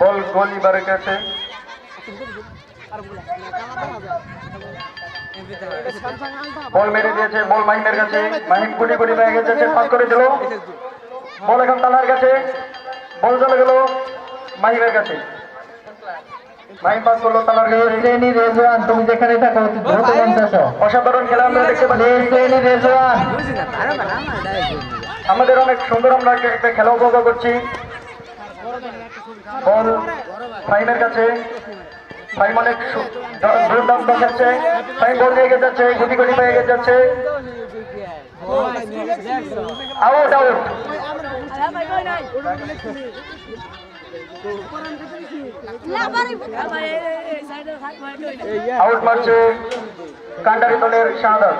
বল গোলকিপারের কাছে। বল মেরে দিয়েছে, বল মাহিমের কাছে। মাহিম গুলি গুলি পেয়ে গেছে পাস করে দিল। বল এখন তালার কাছে। বল চলে গেল মাহিমের কাছে। তুমি যেখানে থাকো অসাধারণ খেলা আমরা দেখতে পাচ্ছি। আমাদের অনেক সুন্দর আমরা একটা- খেলা উপভোগ করছি। বল ফাইমের কাছে। ফাইম অনেক দুর্দান্ত খেলছে ফাইম বল এগিয়ে যাচ্ছে গুটি গুটি পেয়ে এগিয়ে যাচ্ছে। আউট আউট আউট মারছে কান্ডারি দলের শাহাদাত।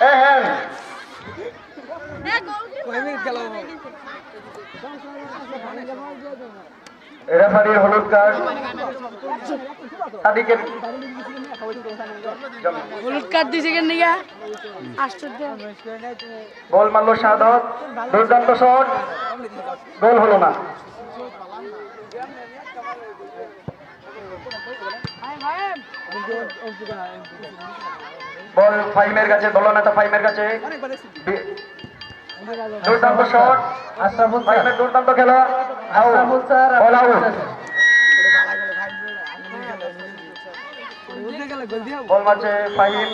হ্যাঁ রেফারির হলুদ কার্ড। সাদিকের হলুদ কার্ড দিছে কেন নিগা আশ্চর্য। গোল মারলো শাহাদত। দুর্দান্ত শট। গোল হলো না। বল ফাইমের কাছে দলনেতা ফাইমের কাছে। দুর্দান্ত শট। আশরাফুল ফাইমের দুর্দান্ত খেলা। Out. Sir ball out. Ball মারছে ফাইম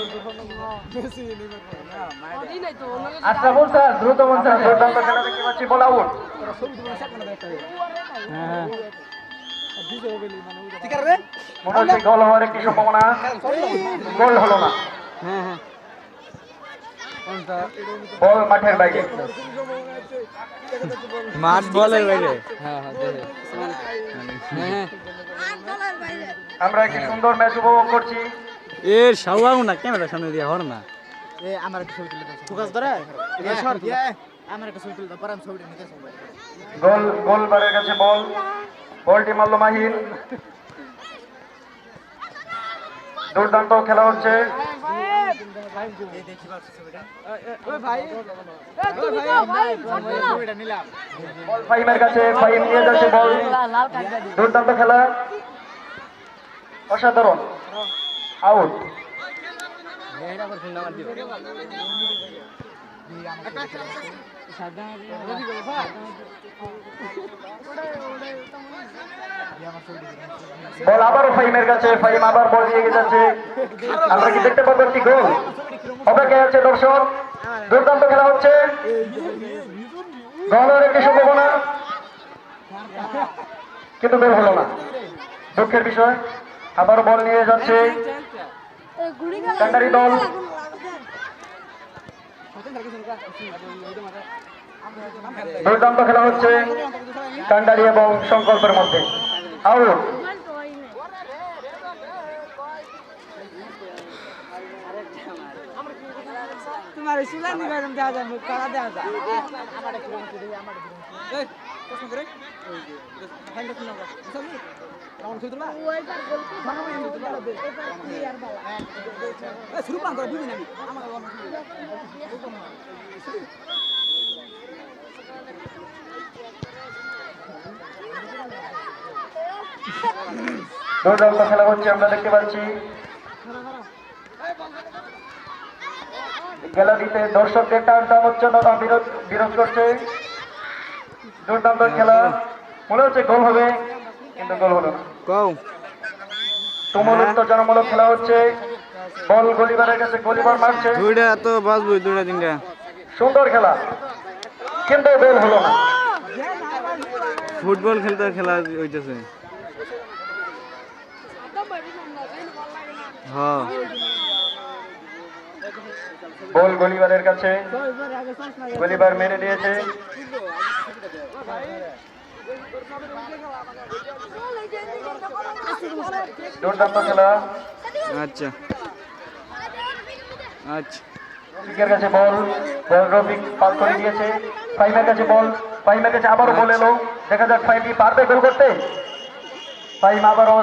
আশরাফুল স্যার দ্রুত দুর্দান্ত খেলা দেখতে পাচ্ছি বল আউট। মনে হচ্ছে গোল হওয়ার একটি সম্ভাবনা। গোল হলো না। বল মাঠের বাইরে। মাঠ বলের বাইরে। হ্যাঁ হ্যাঁ আমরা একটি সুন্দর ম্যাচ উপভোগ করছি। এ সাউয়াও না ক্যামেরা সামনে দিয়ে হর না গোল গোল বারের কাছে বল বলটি মারলো মাহিন দুর্দান্ত খেলা হচ্ছে বল ফাইমের কাছে ফাইম নিয়ে যাচ্ছে বল দুর্দান্ত খেলা অসাধারণ আউট বল আবারও ফাইমের কাছে ফাইম আবার বল দিয়ে যাচ্ছে আমরা কি দেখতে পাবো একটি গোল অপেক্ষায় আছে দর্শক? দুর্দান্ত খেলা হচ্ছে। গোলের একটি সম্ভাবনা। কিন্তু বের হলো না। দুঃখের বিষয় আবার বল নিয়ে যাচ্ছে। কান্ডারি দল। দুর্দান্ত খেলা হচ্ছে। কান্ডারি এবং সংকল্পের মধ্যে। আউট। তোমার সুলানি ম্যাডাম দেওয়া যায় মুখ কালা দেওয়া যায়। দুর্দান্ত খেলা হচ্ছে আমরা দেখতে পাচ্ছি গ্যালারিতে দর্শকদের টান টান উচ্চতা বিরোধ বিরোধ করছে। দুর্দান্ত খেলা। মনে হচ্ছে গোল হবে কিন্তু গোল হলো না। কও তুমুল উত্তেজনামূলক খেলা হচ্ছে। বল গলিবারের কাছে গলিবার মারছে। দুইটা তো বাজবই দুইটা তিনটা। সুন্দর খেলা। কিন্তু গোল হলো না। ফুটবল খেলতে খেলা হইতেছে। হ্যাঁ। বল গলিবারের কাছে। গলিবার মেরে দিয়েছে। আচ্ছা। আচ্ছা। এলো। দেখা যাক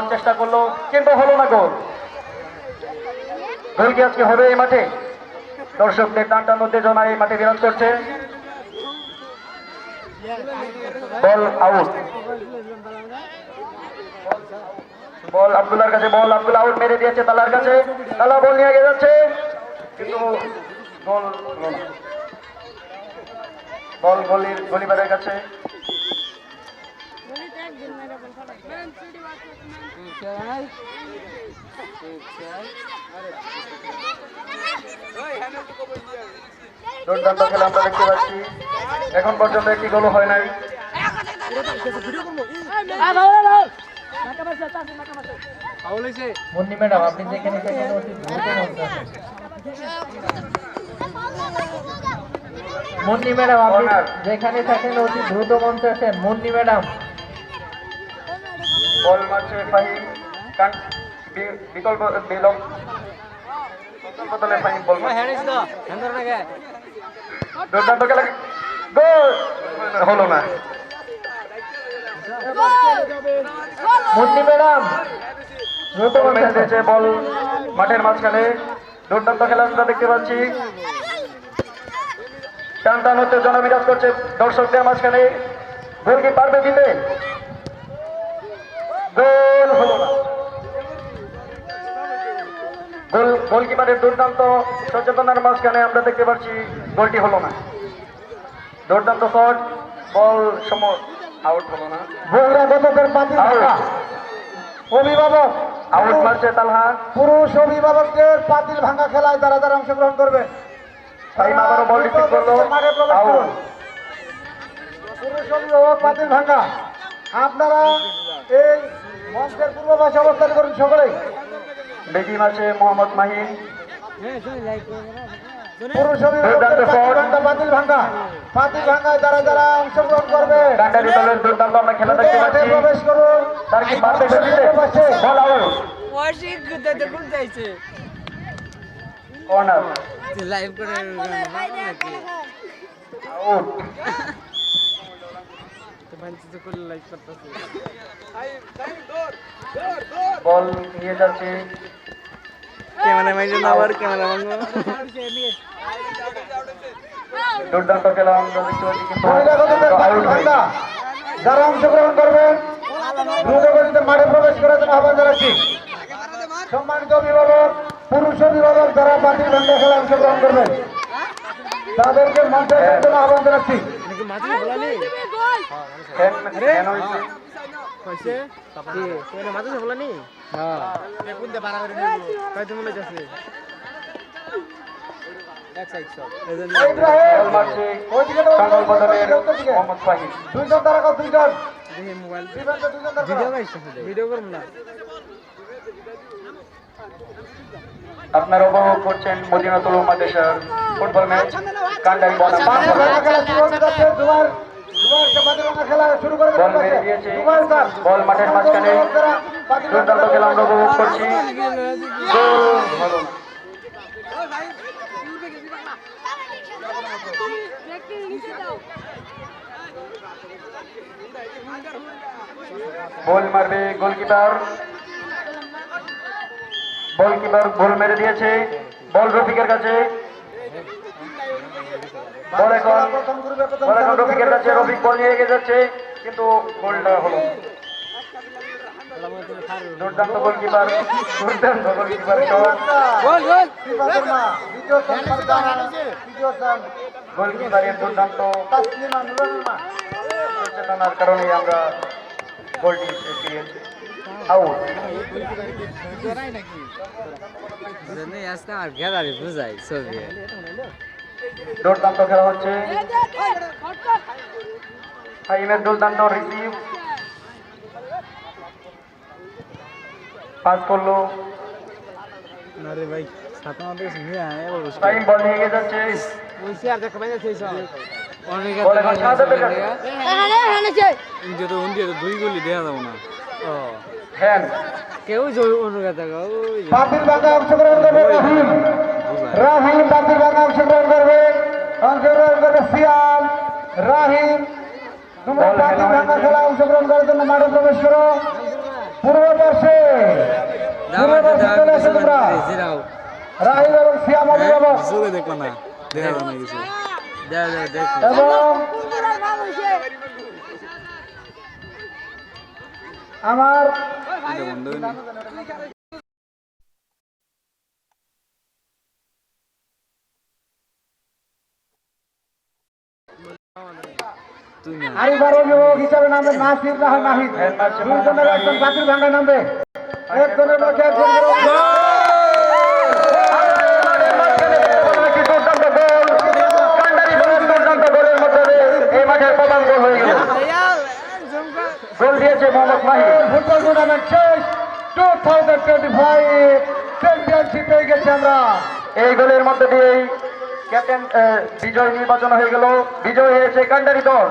চেষ্টা করল, কিন্তু হলো না গোল। গোল কি আজকে হবে এই মাঠে? দর্শকদের টান টান উত্তেজনা এই মাঠে বিরাজ করছে। বল আউট। বল আব্দুল্লার কাছে বল আব্দুল আউট মেরে দিয়েছে তালার কাছে। তালা বল নিয়ে গিয়ে যাচ্ছে। কিন্তু হলো বল। গলির গলিবারের কাছে। দুর্দান্ত খেলা আমরা দেখতে পাচ্ছি। এখন পর্যন্ত একটি গোল হয় নাই। মুন্নি ম্যাডাম আপনি যেখানে মুন্নি ম্যাডাম আপনি যেখানে থাকেন অতি দ্রুত মঞ্চে আসেন মুন্নি ম্যাডাম। বল মারছে বি- বিকল্প বিলম্ব। বিকল্প বল দুর্দান্ত খেলা। গোল! হলো না মুন্নি ম্যাডাম দ্রুত বল দিয়েছে মাঠের মাঝখানে। দুর্দান্ত খেলা আমরা দেখতে পাচ্ছি। টান টান উত্তেজনা বিরাজ করছে দর্শকদের মাঝখানে। গোল কি পারবে দিতে গোল হলো না। গোল গোলকিপারের দুর্দান্ত সচেতনার মাঝখানে আমরা দেখতে পাচ্ছি গোলটি হলো না। দুর্দান্ত শট বল সম আউট হলো না। বহিরাগতদের বাতিল Out. ভাঙা। অভিভাবক আউট মারছে তালহা। পুরুষ অভিভাবকদের পাতিল ভাঙা খেলায় তারা তারা অংশগ্রহণ করবে। ফাইম আবারও বল রিসিভ করল। আউট পুরুষ অভিভাবক পাতিল ভাঙা। আপনারা এই মঞ্চের পূর্ব পাশে অবস্থান করুন সকলেই। বেজি মারছে মোহাম্মদ মাহিন। পুরুষ দুর্দান্ত অভিভাবকদের শট। পাতিল ভাঙা, পাতিল ভাঙা। পাতিল ভাঙায় যারা যারা অংশগ্রহণ করবে। কান্ডারি দলের দুর্দান্ত আমরা খেলা দেখতে পাচ্ছি। প্রবেশ করুন। তার কি বল আউট। ওয়াশিক গুদাতে যাইছে কর্নার লাইভ করে আউট বাঞ্চিত করে লাইভ করতেছে বল নিয়ে যাচ্ছে আবার দুর্দান্ত খেলা আমরা দেখতে পাচ্ছি কিন্তু যারা অংশগ্রহণ করবেন দ্রুত গতিতে মাঠে প্রবেশ করার জন্য আহ্বান জানাচ্ছি। সম্মানিত অভিভাবক পুরুষ অভিভাবক যারা ভাঙা খেলা অংশগ্রহণ করবেন তাদেরকে মঞ্চে জন্য আহ্বান জানাচ্ছি। ফ্যান ফ্যান হয়েছে। কইছে? কি? তোরে মাঝে বলা নি হ্যাঁ। কোন দে বাড়া করে কই তুমি লইতাছে মোবাইল। ভিডিও করব না। আপনারা উপভোগ করছেন মদিনাতুল মাদেশার ফুটবল ম্যাচ। কান্ডারি খেলা শুরু করে বল মাঠের মাঝখানে। দুর্দান্ত খেলা আমরা উপভোগ করছি। বল মারবে গোলকিপার। গোলকিপার গোল মেরে দিয়েছে। বল রফিকের কাছে। বল এখন বল এখন রফিকের কাছে। রফিক বল নিয়ে এগিয়ে যাচ্ছে কিন্তু গোলটা হলো। দুর্দান্ত গোলকিপার দুর্দান্ত goalkeeper shot. Goal goal. Fifa Sharma, দ্বিতীয় স্থান ফারজানা, তৃতীয় স্থান গোলকিপারের দুর্দান্ত। সচেতনার কারণে আমরা গোলটি পেয়েছি আউট জানি আজকে আর গ্যালারি বুঝাই ছবি দুর্দান্ত খেলা হচ্ছে। ফাইমের দুর্দান্ত রিসিভ পাস করল। আরে ভাই সাত আমাদের নিয়ে আয় অবশ্য ফাইম বল নিয়ে এগিয়ে যাচ্ছে। ওইসি আর দেখা পাইছে সেই সব অনেক বল এখন শাহাদাতের কাছে ইন্ডিয়া তো দুই গোলি দেওয়া যাব না। ও। হ্যান্ড কেউ অংশগ্রহণ করবে রাহিম। রাহিম পাতিল ভাঙা অংশগ্রহণ করবে। অংশগ্রহণ করবে সিয়াম রাহিম। তোমরা বল পাতিল খেলা ভাঙা হয়েছে। খেলা অংশগ্রহণ করার জন্য মাঠে প্রবেশ করো। পূর্ব পাশে। পূর্ব পাশে চলে এসো তোমরা। রাহিব এবং সিয়াম অভিভাবক দেখো না। দেখা যাবে কিছু এবং আমার এটা বন্ধ হয়নি না আরিফার অভিভাবক হিসাবে নামবে নাসির রাহা নাহিদ দুজনের একজন জাতির ভাঙ্গা নামবে একজনের লক্ষ্যে একজন প্রধান গোল হয়ে গেল গোল দিয়েছে মোহাম্মদ মাহি। ফুটবল টুর্নামেন্ট শেষ। Two thousand twenty five championship পেয়ে গেছি আমরা। এই গোলের মধ্যে দিয়েই ক্যাপ্টেন বিজয় নির্বাচন হয়ে গেল। বিজয় হয়েছে কান্ডারি দল।